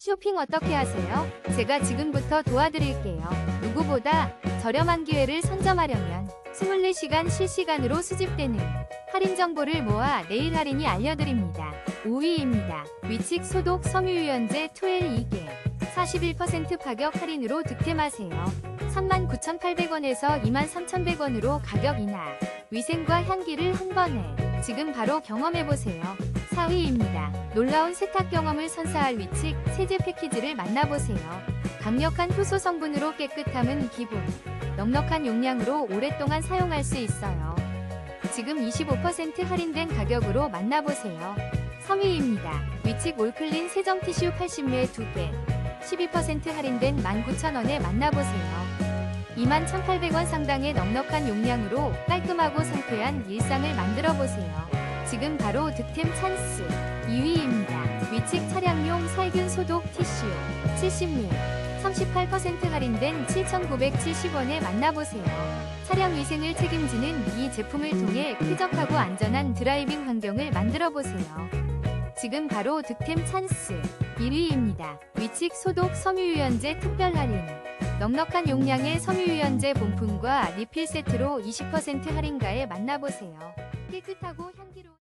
쇼핑 어떻게 하세요? 제가 지금부터 도와드릴게요. 누구보다 저렴한 기회를 선점하려면 24시간 실시간으로 수집되는 할인 정보를 모아 내일 할인이 알려드립니다. 5위입니다. 위칙 소독 섬유유연제 2L 2개 41% 가격 할인으로 득템하세요. 39,800원에서 23,100원으로 가격 인하. 위생과 향기를 한 번에 지금 바로 경험해보세요. 4위입니다. 놀라운 세탁 경험을 선사할 위칙 세제 패키지를 만나보세요. 강력한 효소 성분으로 깨끗함은 기본. 넉넉한 용량으로 오랫동안 사용할 수 있어요. 지금 25% 할인된 가격으로 만나보세요. 3위입니다. 위칙 올클린 세정 티슈 80매 2개. 12% 할인된 19,000원에 만나보세요. 21,800원 상당의 넉넉한 용량으로 깔끔하고 상쾌한 일상을 만들어 보세요. 지금 바로 득템 찬스 2위입니다. 위칙 차량용 살균 소독 티슈 70ml 38% 할인된 7,970원에 만나보세요. 차량 위생을 책임지는 이 제품을 통해 쾌적하고 안전한 드라이빙 환경을 만들어 보세요. 지금 바로 득템 찬스 1위입니다. 위칙 소독 섬유유연제 특별 할인 넉넉한 용량의 섬유유연제 본품과 리필 세트로 20% 할인가에 만나보세요. 깨끗하고 향기로운